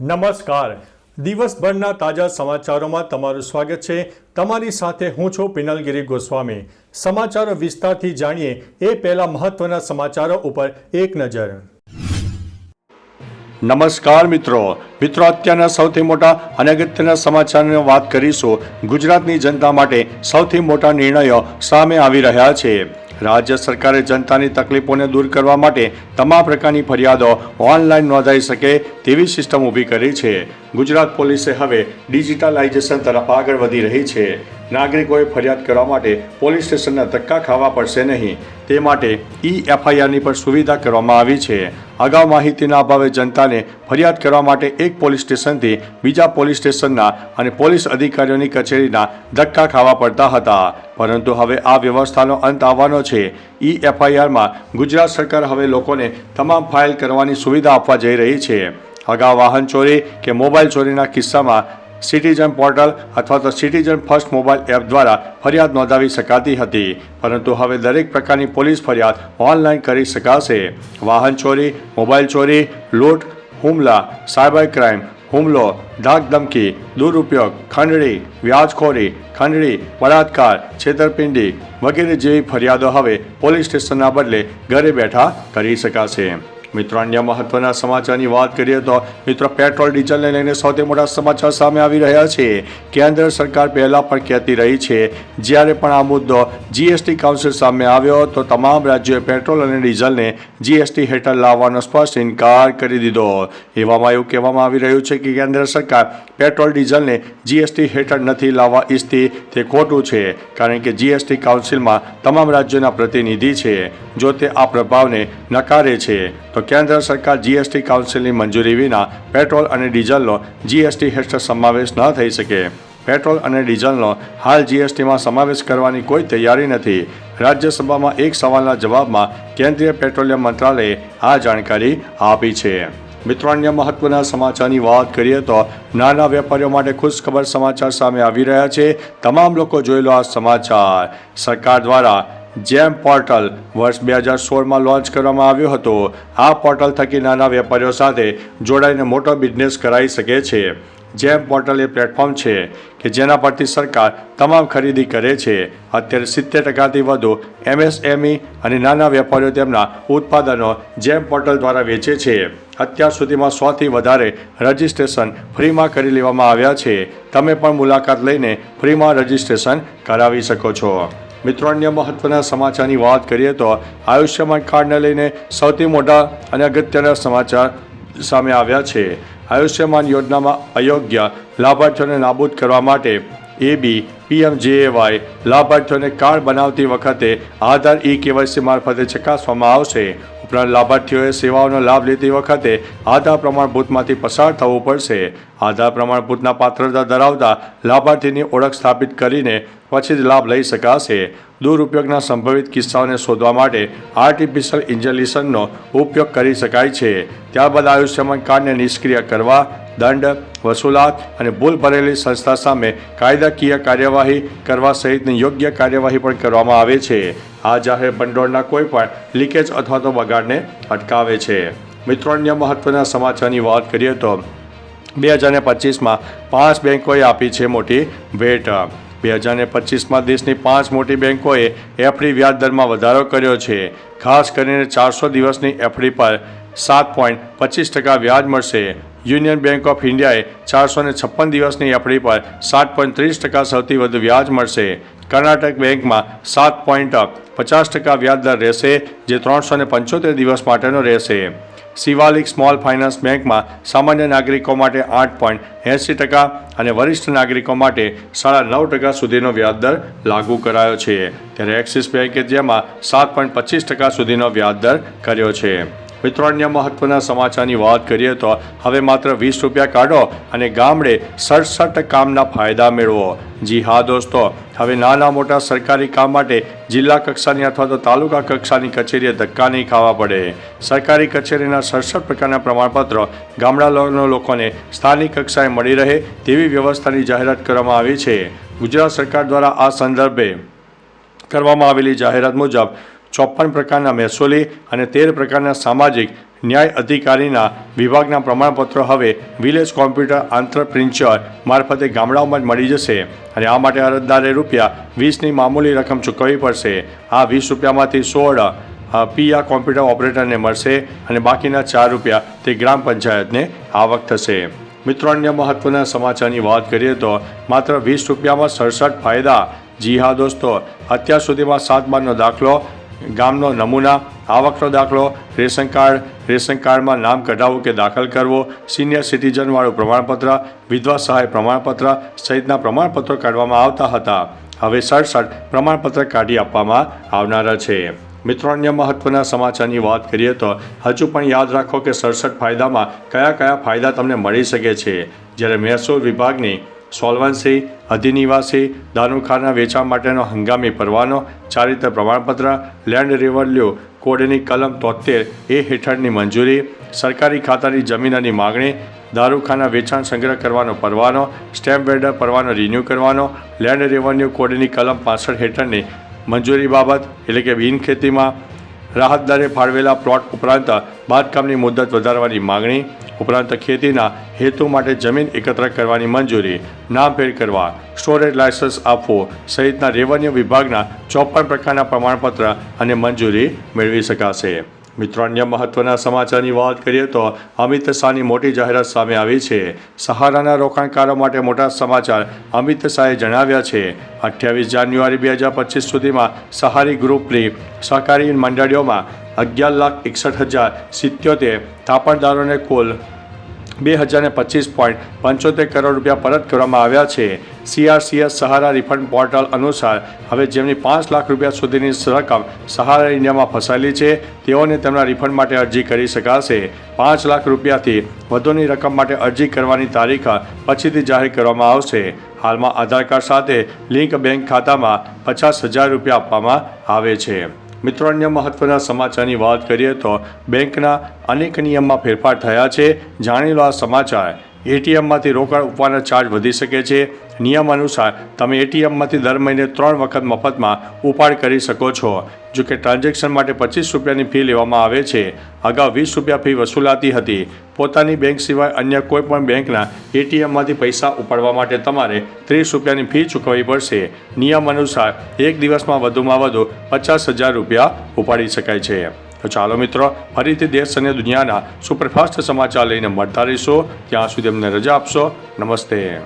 નમસ્કાર. દિવસભરના તાજા સમાચારોમાં તમારું સ્વાગત છે. તમારી સાથે હું છું પિનલગીરી ગોસ્વામી. સમાચારો વિસ્તારથી જાણીએ એ પહેલા મહત્વના સમાચારો ઉપર એક નજર. નમસ્કાર મિત્રો. મિત્રો, અત્યારના સૌથી મોટા અને અગત્યના સમાચારની વાત કરીશું. ગુજરાતની જનતા માટે સૌથી મોટા નિર્ણયો સામે આવી રહ્યા છે. રાજ્ય સરકારે જનતાની તકલીફોને દૂર કરવા માટે તમામ પ્રકારની ફરિયાદો ઓનલાઈન નોંધાઈ શકે તેવી સિસ્ટમ ઊભી કરી છે. ગુજરાત પોલીસે હવે ડિજિટલાઇઝેશન તરફ આગળ વધી રહી છે. નાગરિકોએ ફરિયાદ કરવા માટે પોલીસ સ્ટેશનના ધક્કા ખાવા પડશે નહીં. તે માટે ઈ એફઆઈઆરની પણ સુવિધા કરવામાં આવી છે. અગાઉ માહિતીના અભાવે જનતાને ફરિયાદ કરવા માટે એક પોલીસ સ્ટેશનથી બીજા પોલીસ સ્ટેશનના અને પોલીસ અધિકારીઓની કચેરીના ધક્કા ખાવા પડતા હતા. પરંતુ હવે આ વ્યવસ્થાનો અંત આવવાનો છે. ઈ એફઆઈઆરમાં ગુજરાત સરકાર હવે લોકોને તમામ ફાઇલ કરવાની સુવિધા આપવા જઈ રહી છે. અગાઉ વાહન ચોરી કે મોબાઈલ ચોરીના કિસ્સામાં સિટીઝન પોર્ટલ અથવા તો સિટીઝન ફર્સ્ટ મોબાઈલ એપ દ્વારા ફરિયાદ નોંધાવી શકાતી હતી. પરંતુ હવે દરેક પ્રકારની પોલીસ ફરિયાદ ઓનલાઈન કરી શકાશે. વાહન ચોરી, મોબાઈલ ચોરી, લૂંટ, હુમલા, સાયબર ક્રાઇમ હુમલો ધાક ધમકી દુરુપયોગ, ખંડણી, વ્યાજખોરી, ખંડણી, બળાત્કાર, છેતરપિંડી વગેરે જેવી ફરિયાદો હવે પોલીસ સ્ટેશનના બદલે ઘરે બેઠા કરી શકાશે. મિત્રો અન્ય મહત્વના સમાચારની વાત કરીએ તો મિત્રો પેટ્રોલ, ડીઝલને લઈને સૌથી મોટા સમાચાર સામે આવી રહ્યા છે. કેન્દ્ર સરકાર પહેલાં પણ કહેતી રહી છે, જ્યારે પણ આ મુદ્દો જીએસટી કાઉન્સિલ સામે આવ્યો તો તમામ રાજ્યોએ પેટ્રોલ અને ડીઝલને જીએસટી હેઠળ લાવવાનો સ્પષ્ટ ઇનકાર કરી દીધો. એવામાં એવું કહેવામાં આવી રહ્યું છે કે કેન્દ્ર સરકાર પેટ્રોલ, ડીઝલને જીએસટી હેઠળ નથી લાવવા ઈચ્છતી. તે ખોટું છે, કારણ કે જીએસટી કાઉન્સિલમાં તમામ રાજ્યોના પ્રતિનિધિ છે. જો તે આ પ્રભાવને નકારે છે, તો કેન્દ્ર સરકાર જીએસટી કાઉન્સિલની મંજૂરી વિના પેટ્રોલ અને ડીઝલનો જીએસટી હેઠળ સમાવેશ ન થઈ શકે. પેટ્રોલ અને ડીઝલનો હાલ જીએસટીમાં સમાવેશ કરવાની કોઈ તૈયારી નથી. રાજ્યસભામાં એક સવાલના જવાબમાં કેન્દ્રીય પેટ્રોલિયમ મંત્રાલયે આ જાણકારી આપી છે. મિત્રો અન્ય મહત્વના સમાચારની વાત કરીએ તો નાના વેપારીઓ માટે ખુશખબર સમાચાર સામે આવી રહ્યા છે. તમામ લોકો જોઈ લો આ સમાચાર. સરકાર દ્વારા જેમ પોર્ટલ વર્ષ બે હજાર સોળમાં લોન્ચ કરવામાં આવ્યું હતું, આ પોર્ટલ થકી નાના વેપારીઓ સાથે જોડાઈને મોટો બિઝનેસ કરાવી શકે છે. જેમ પોર્ટલ એ પ્લેટફોર્મ છે કે જેના પરથી સરકાર તમામ ખરીદી કરે છે, અત્યારે સિત્તેર ટકાથી વધુ એમએસએમઈ અને નાના વેપારીઓ તેમના ઉત્પાદનો જેમ પોર્ટલ દ્વારા વેચે છે. અત્યાર સુધીમાં સોથી વધારે રજિસ્ટ્રેશન ફ્રીમાં કરી લેવામાં આવ્યા છે. તમે પણ મુલાકાત લઈને ફ્રીમાં રજિસ્ટ્રેશન કરાવી શકો છો. મિત્રો, અન્ય મહત્વના સમાચારની વાત કરીએ તો આયુષ્યમાન કાર્ડને લઈને સૌથી મોટા અને અગત્યના સમાચાર સામે આવ્યા છે. આયુષ્યમાન યોજનામાં અયોગ્ય લાભાર્થીઓને નાબૂદ કરવા માટે એ બી પીએમજેએવાય લાભાર્થીઓને કાર્ડ બનાવતી વખતે આધાર ઈ કેવાયસી મારફતે ચકાસવામાં આવશે. લાભાર્થીઓએ સેવાઓનો લાભ લેતી વખતે આધાર પ્રમાણભૂતમાંથી પસાર થવું પડશે. આધાર પ્રમાણભૂતના પાત્રતા ધરાવતા લાભાર્થીની ઓળખ સ્થાપિત કરીને પછી જ લાભ લઈ શકાશે. દુરુપયોગના સંભવિત કિસ્સાઓને શોધવા માટે આર્ટિફિશિયલ ઇન્ટેલિજન્સનો ઉપયોગ કરી શકાય છે. ત્યારબાદ આયુષ્યમાન કાર્ડને નિષ્ક્રિય કરવા દંડ, વસૂલાત અને ભૂલ ભરેલી સંસ્થા સામે કાયદાકીય કાર્યવાહી કરવા સહિતની યોગ્ય કાર્યવાહી પણ કરવામાં આવે છે. આ જાહેર ભંડોળના કોઈ પણ લીકેજ અથવા તો બગાડને અટકાવે છે. મિત્રો, અન્ય મહત્વના સમાચારની વાત કરીએ તો બે હજાર પચીસમાં પાંચ બેંકોએ આપી છે મોટી ભેટ. બે હજાર ને પચીસમાં દેશની પાંચ મોટી બેન્કોએ એફડી વ્યાજ દરમાં વધારો કર્યો છે. ખાસ કરીને ચારસો દિવસની એફડી પર સાત પોઈન્ટ પચીસ ટકા વ્યાજ મળશે. યુનિયન બેંક ઓફ ઇન્ડિયાએ ચારસો ને છપ્પન દિવસની એફડી પર સાત પોઈન્ટ ત્રીસ ટકા સૌથી વધુ વ્યાજ મળશે. કર્ણાટક બેંકમાં સાત પોઈન્ટ પચાસ ટકા વ્યાજ દર રહેશે, જે ત્રણસો ને પંચોતેર દિવસ માટેનો રહેશે. શિવાલિક સ્મોલ ફાઇનાન્સ બેંકમાં સામાન્ય નાગરિકો માટે આઠ પોઈન્ટ એંસી ટકા અને વરિષ્ઠ નાગરિકો માટે સાડા નવ ટકા સુધીનો વ્યાજદર લાગુ કરાયો છે. ત્યારે એક્સિસ બેંકે જેમાં સાત પોઈન્ટ પચીસ ટકા સુધીનો વ્યાજદર કર્યો છે. મિત્રો, અન્ય મહત્વના સમાચારની વાત કરીએ તો હવે માત્ર વીસ રૂપિયા કાઢો અને ગામડે સડસઠ કામના ફાયદા મેળવો. જી હા, દોસ્તો. હવે નાના મોટા સરકારી કામ માટે જિલ્લા કક્ષાની અથવા તો તાલુકા કક્ષાની કચેરીએ ધક્કા નહીં ખાવા પડે. સરકારી કચેરીના સડસઠ પ્રકારના પ્રમાણપત્રો ગામડાના લોકોને સ્થાનિક કક્ષાએ મળી રહે તેવી વ્યવસ્થાની જાહેરાત કરવામાં આવી છે. ગુજરાત સરકાર દ્વારા આ સંદર્ભે કરવામાં આવેલી જાહેરાત મુજબ ચોપન પ્રકારના મહેસૂલી અને તેર પ્રકારના સામાજિક ન્યાય અધિકારીના વિભાગના પ્રમાણપત્રો હવે વિલેજ કોમ્પ્યુટર આંતરપ્રિન્ચર મારફતે ગામડાઓમાં જ મળી જશે અને આ માટે અરજદારે રૂપિયા વીસની મામૂલી રકમ ચૂકવવી પડશે. આ વીસ રૂપિયામાંથી સોળ પીઆ કોમ્પ્યુટર ઓપરેટરને મળશે અને બાકીના ચાર રૂપિયા તે ગ્રામ પંચાયતને આવક થશે. મિત્રો, અન્ય મહત્વના સમાચારની વાત કરીએ તો માત્ર વીસ રૂપિયામાં સડસઠ ફાયદા. જી હા દોસ્તો, અત્યાર સુધીમાં સાત બારનો દાખલો ગામનો નમૂના, આવકનો દાખલો, રેશન કાર્ડ, રેશન કાર્ડમાં નામ કઢાવવું કે દાખલ કરવો, સિનિયર સિટીઝનવાળું પ્રમાણપત્ર, વિધવા સહાય પ્રમાણપત્ર સહિતના પ્રમાણપત્રો કાઢવામાં આવતા હતા. હવે સડસઠ પ્રમાણપત્ર કાઢી આપવામાં આવનારા છે. મિત્રો, અન્ય મહત્વના સમાચારની વાત કરીએ તો હજુ પણ યાદ રાખો કે સડસઠ ફાયદામાં કયા કયા ફાયદા તમને મળી શકે છે. જ્યારે મહેસૂલ વિભાગની સોલ્વન્સી અધિનિવાસી દારૂખાના વેચાણ માટેનો હંગામી પરવાનો, ચારિત્ર પ્રમાણપત્ર, લેન્ડ રેવન્યુ કોડની કલમ તોતેર એ હેઠળની મંજૂરી, સરકારી ખાતાની જમીનની માગણી, દારૂખાના વેચાણ સંગ્રહ કરવાનો પરવાનો, સ્ટેમ્પ વેડર પરવાનો રિન્યૂ કરવાનો, લેન્ડ રેવન્યુ કોડની કલમ પાસઠ હેઠળની મંજૂરી બાબત, એટલે કે બિન ખેતીમાં રાહત દરે ફાળવેલા પ્લોટ ઉપરાંત બાંધકામની મુદત વધારવાની માગણી ઉપરાંત ખેતીના હેતુ માટે જમીન એકત્ર કરવાની મંજૂરી, નામ ફેર કરવા, સ્ટોરેજ લાયસન્સ આપવો સહિતના રેવન્યુ વિભાગના ચોપન પ્રકારના પ્રમાણપત્ર અને મંજૂરી મેળવી શકાશે. મિત્રો, અન્ય મહત્વના સમાચારની વાત કરીએ તો અમિત શાહની મોટી જાહેરાત સામે આવી છે. સહારાના રોકાણકારો માટે મોટા સમાચાર અમિત શાહે જણાવ્યા છે. અઠ્યાવીસ જાન્યુઆરી બે હજાર પચીસ સુધીમાં સહારી ગ્રુપની સહકારી મંડળીઓમાં અગિયાર લાખ એકસઠ હજાર સિત્યોતેર થાપણદારોને કુલ બે હજાર ને પચીસ પોઈન્ટ પંચોતેર કરોડ રૂપિયા પરત કરવામાં આવ્યા છે. સીઆરસીએસ સહારા રિફંડ પોર્ટલ અનુસાર હવે જેમની પાંચ લાખ રૂપિયા સુધીની રકમ સહારા ઇન્ડિયામાં ફસાયેલી છે, તેઓને તેમના રિફંડ માટે અરજી કરી શકાશે. પાંચ લાખ રૂપિયાથી વધુની રકમ માટે અરજી કરવાની તારીખ પછીથી જાહેર કરવામાં આવશે. હાલમાં આધાર કાર્ડ સાથે લિંક બેંક ખાતામાં પચાસ હજાર રૂપિયા આપવામાં આવે છે. મિત્રો, અન્ય મહત્વના સમાચારની વાત કરીએ તો બેંકના અનેક નિયમમાં ફેરફાર થયા છે. જાણી લો આ સમાચાર. એટીએમમાંથી રોકડ ઉપવાના ચાર્જ વધી શકે છે. નિયમ અનુસાર તમે એટીએમમાંથી દર મહિને ત્રણ વખત મફતમાં ઉપાડ કરી શકો છો. જો કે ટ્રાન્ઝેક્શન માટે પચીસ રૂપિયાની ફી લેવામાં આવે છે. અગાઉ વીસ રૂપિયા ફી વસૂલાતી હતી. પોતાની બેંક સિવાય અન્ય કોઈ પણ બેંકના એટીએમમાંથી પૈસા ઉપાડવા માટે તમારે ત્રીસ રૂપિયાની ફી ચૂકવવી પડશે. નિયમ અનુસાર એક દિવસમાં વધુમાં વધુ પચાસ હજાર રૂપિયા ઉપાડી શકાય છે. તો ચાલો મિત્રો, ફરીથી દેશ અને દુનિયાના સુપરફાસ્ટ સમાચાર લઈને મળતા રહીશું. ત્યાં સુધી અમને રજા આપશો. નમસ્તે.